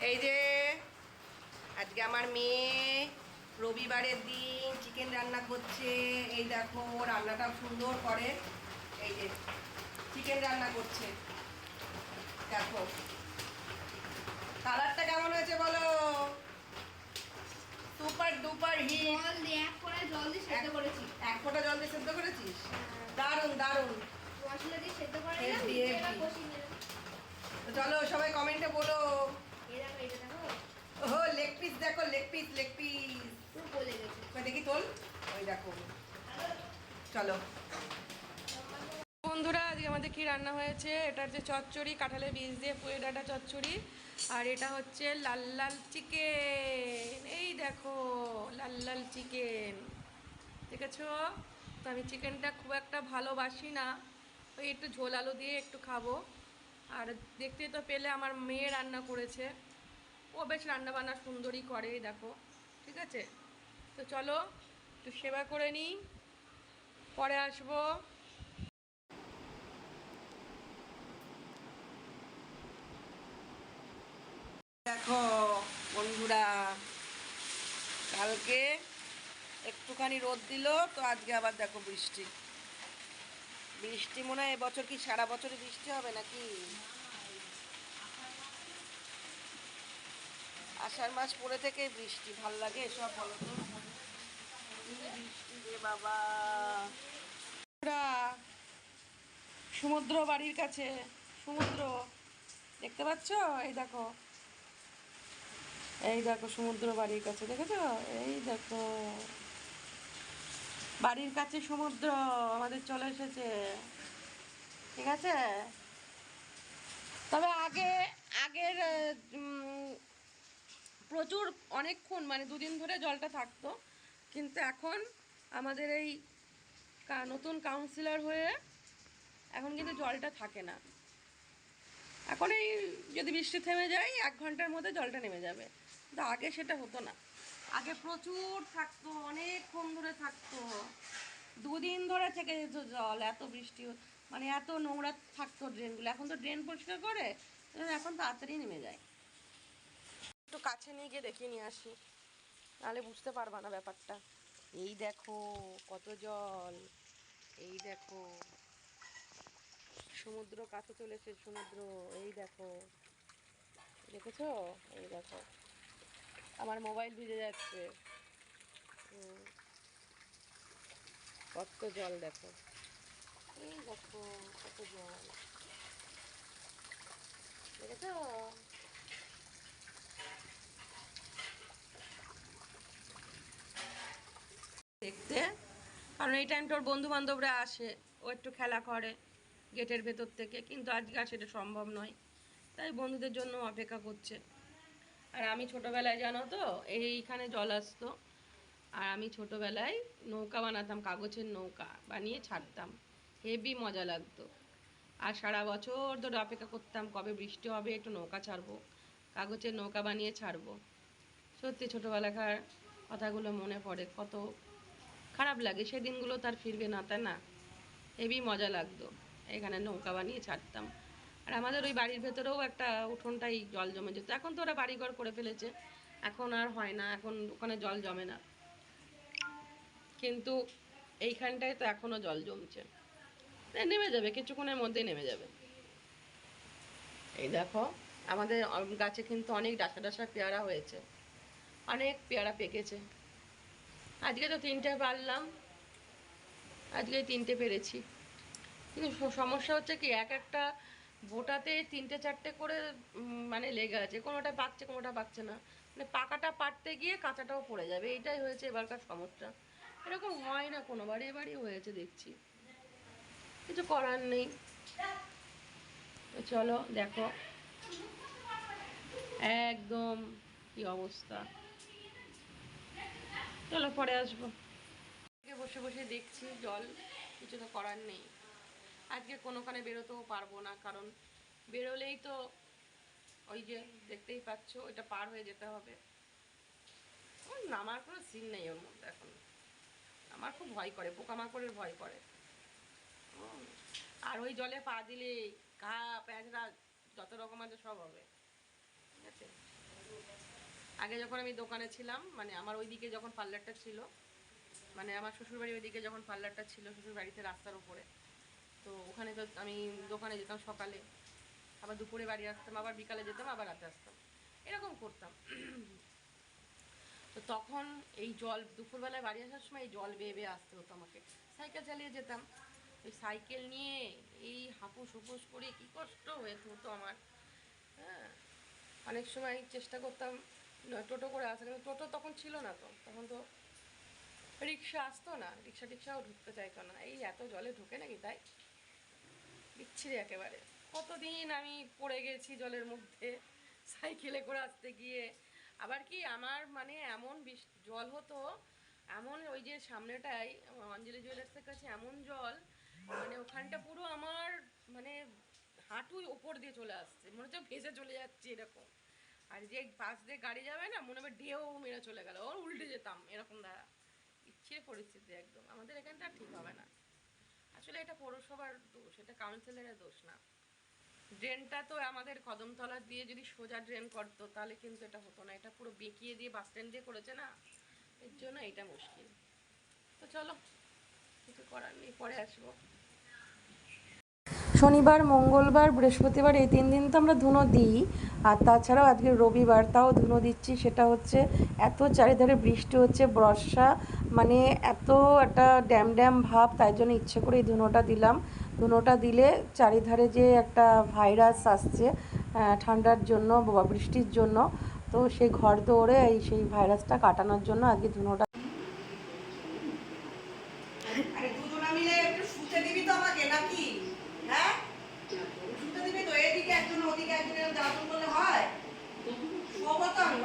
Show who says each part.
Speaker 1: এই যে আজকে আমার মেয়ে রবিবারের দিন চিকেন রান্না করছে। এই দেখো রান্নাটা সুন্দর করে এই যে চিকেন রান্না করছে। দেখো কালারটা কেমন হয়েছে বলো? সুপার ডুপার হিট
Speaker 2: দিয়ে এক করে জল দিয়ে সেদ্ধ করেছি।
Speaker 1: এক ফোঁটা জল দিয়ে সেদ্ধ করেছিস? দারুণ দারুণ।
Speaker 2: মশলা দিয়ে সেদ্ধ করে
Speaker 1: চলো সবাই কমেন্টে বলো। ও লেগ পিস দেখো লেগ পিস লেগ পিস দেখি তোল, ওই দেখো। চলো। বন্ধুরা, আজকে আমাদের কি রান্না হয়েছে? এটা হচ্ছে চচ্চড়ি, কাঁঠালের বীজ দিয়ে পুয়ে ডাঁটা চচ্চড়ি। আর এটা হচ্ছে লাল লাল চিকেন। এই দেখো, লাল লাল চিকেন। দেখেছ? তো আমি চিকেনটা খুব একটা ভালোবাসি না। ওই একটু ঝোল আলু দিয়ে একটু খাব। আর দেখতে তো পেলে আমার মেয়ে রান্না করেছে। ও বেশ রান্না বান্না সুন্দরই করে, দেখো, ঠিক আছে? তো চলো, একটু সেবা করে নিই, পরে আসব। দেখো, বন্ধুরা, কালকে একটুখানি রোদ দিল, তো আজকে আবার দেখো বৃষ্টি। বৃষ্টি মনে হয় এবছর কি সারা বছরই বৃষ্টি হবে নাকি? আষাঢ় মাস পরে থেকে বৃষ্টি, ভালো লাগে এসব বলো তো? বৃষ্টি রে বাবা। সমুদ্র বাড়ির কাছে, সমুদ্র, দেখতে পাচ্ছ? এই দেখো। এই দেখো সমুদ্র বাড়ির কাছে, দেখেছ? এই দেখো। বাড়ির কাছে সমুদ্র, আমাদের চলে এসেছে। ঠিক আছে? তবে আগে, আগের প্রচুর অনেকক্ষণ মানে দুদিন ধরে জলটা থাকতো। কিন্তু এখন আমাদের এই নতুন কাউন্সিলর হয়ে এখন কিন্তু জলটা থাকে না। এখন এই যদি বৃষ্টি থেমে যায়, এক ঘণ্টার মধ্যে জলটা নেমে যাবে। কিন্তু আগে সেটা হতো না। আগে প্রচুর থাকতো, অনেকক্ষণ ধরে থাকতো। দুদিন ধরে থেকে যেত জল, এত বৃষ্টি মানে এত নোংরা থাকতো ড্রেনগুলো। এখন তো ড্রেন পরিষ্কার করে, এখন তাড়াতাড়ি নেমে যায়। একটু কাছে নিয়ে গিয়ে দেখিয়ে নিয়ে আসি। নাহলে বুঝতে পারবা না ব্যাপারটা। এই দেখো কত জল। এই দেখো সমুদ্র কাছে চলেছে সমুদ্র। এই দেখো। দেখেছ? এই দেখো। আমার মোবাইল ভিজে যাচ্ছে। কত জল দেখো। এই দেখো কত জল। দেখেছ? দেখতে কারণ এই টাইমটা ওর বন্ধু বান্ধবরা আসে, ও একটু খেলা করে গেটের ভেতর থেকে, কিন্তু আজকে আর সেটা সম্ভব নয়। তাই বন্ধুদের জন্য অপেক্ষা করছে। আর আমি ছোটোবেলায়, জানো তো, এইখানে জল আসতো। আর আমি ছোটোবেলায় নৌকা বানাতাম, কাগজের নৌকা বানিয়ে ছাড়তাম। হেভি মজা লাগতো। আর সারা বছর ধরে অপেক্ষা করতাম, কবে বৃষ্টি হবে, একটু নৌকা ছাড়বো, কাগজের নৌকা বানিয়ে ছাড়বো। সত্যি ছোটোবেলাকার কথাগুলো মনে পড়ে, কত খারাপ লাগে, সেই দিনগুলো তার ফিরবে না, তাই না? হেভি মজা লাগতো। এখানে নৌকা বানিয়ে ছাড়তাম। আর আমাদের ওই বাড়ির ভেতরেও একটা উঠোনটাই জল জমে যেত। এখন তো ওরা বাড়িঘর করে ফেলেছে। এখন আর হয় না, এখন ওখানে জল জমে না। কিন্তু এইখানটায় তো এখনও জল জমছে। নেমে যাবে, কিছুক্ষণের মধ্যেই নেমে যাবে। এই দেখো, আমাদের গাছে কিন্তু অনেক ডাসা ডাসা পেয়ারা হয়েছে। অনেক পেয়ারা পেকেছে। আজকে তো তিনটে পারলাম। আজকে তিনটে পেরেছি। কিন্তু সমস্যা হচ্ছে কি, এক একটা বোটাতে তিনটে চারটে করে মানে লেগে আছে। কোনোটা পাকছে কোনোটা পাকছে না। মানে পাকাটা পারতে গিয়ে কাঁচাটাও পড়ে যাবে। এইটাই হয়েছে এবারকার সমস্যা। এরকম হয় না কোনো বাড়ি বাড়ি হয়েছে, দেখছি। কিছু করার নেই। চলো, দেখো। একদম কি অবস্থা। চলো পরে আসব। বসে বসে দেখছি জল, কিছু তো করার নেই। আজকে কোনোখানে বেরোতেও পারব না, কারণ বেরোলেই তো ওই যে দেখতেই পাচ্ছ, ওইটা পার হয়ে যেতে হবে। ওর নামার কোনো সিন নেই ওর মধ্যে এখন। আমার খুব ভয় করে, পোকামাকড়ের ভয় করে। আর ওই জলে পা দিলে ঘা, প্যাঁচড়া, যত রকম আছে সব হবে। ঠিক আছে? আগে যখন আমি দোকানে ছিলাম মানে আমার ওইদিকে যখন পার্লারটা ছিল মানে আমার শ্বশুরবাড়ি ওইদিকে যখন পার্লারটা ছিল, শ্বশুরবাড়িতে রাস্তার উপরে। তো ওখানে তো আমি দোকানে যেতাম সকালে। আবার দুপুরে বাড়ি আসতাম, আবার বিকালে যেতাম, আবার রাতে আসতাম। এরকম করতাম। তো তখন এই জল, দুপুরবেলায় বাড়ি আসার সময় এই জল বেয়ে বেয়ে আসতে হতো আমাকে। সাইকেল চালিয়ে যেতাম। ওই সাইকেল নিয়ে এই হাঁপুস হুপুস করে কী কষ্ট হয়ে হতো আমার। হ্যাঁ অনেক সময় চেষ্টা করতাম টোটো করে আসা কিন্তু টোটো তখন ছিল না তো। তখন তো রিক্সা আসতো না। রিক্সা টিক্সাও ঢুকতে চাইতো না। এই এত জলে ঢুকে নাকি তাই? বিচ্ছিরি একেবারে। কতদিন আমি পড়ে গেছি জলের মধ্যে, সাইকেলে করে আসতে গিয়ে। আবার কি আমার মানে এমন বিষ- জল হতো, এমন ওই যে সামনেটাই, অঞ্জলি জুয়েলার্সের কাছে এমন জল মানে ওখানটা পুরো আমার মানে হাঁটু ওপর দিয়ে চলে আসছে। মনে হচ্ছে ভেসে চলে যাচ্ছে এরকম। আর যে পাশ দিয়ে গাড়ি যাবে না, মনে হবে ঢেউ মেরে চলে গেল। ও উল্টে যেতাম, এরকম দ্বারা ইচ্ছে পরিস্থিতি একদম। আমাদের এখানটা ঠিক হবে না। আসলে এটা পৌরসভার দোষ, এটা কাউন্সিলরের দোষ না। ড্রেনটা তো আমাদের কদমতলা দিয়ে যদি সোজা ড্রেন করতো, তাহলে কিন্তু এটা হতো না। এটা পুরো বেঁকিয়ে দিয়ে বাস স্ট্যান্ড দিয়ে করেছে না? এর জন্য এটা মুশকিল। তো চলো, কিছু করার নেই, পরে আসব। শনিবার, মঙ্গলবার, বৃহস্পতিবার এই তিন দিন তো আমরা ধুনো দিই। আর তাছাড়াও আজকে রবিবার তাও ধুনো দিচ্ছি, সেটা হচ্ছে এত চারিধারে বৃষ্টি হচ্ছে, বর্ষা মানে এত একটা ড্যাম ড্যাম ভাব, তাই জন্য ইচ্ছে করে এই ধুনোটা দিলাম। ধুনোটা দিলে চারিধারে যে একটা ভাইরাস আসছে ঠান্ডার জন্য বা বৃষ্টির জন্য, তো সেই ঘর দৌড়ে এই সেই ভাইরাসটা কাটানোর জন্য আজকে ধুনোটা নতুন করলে হয়। শোবো তো আমি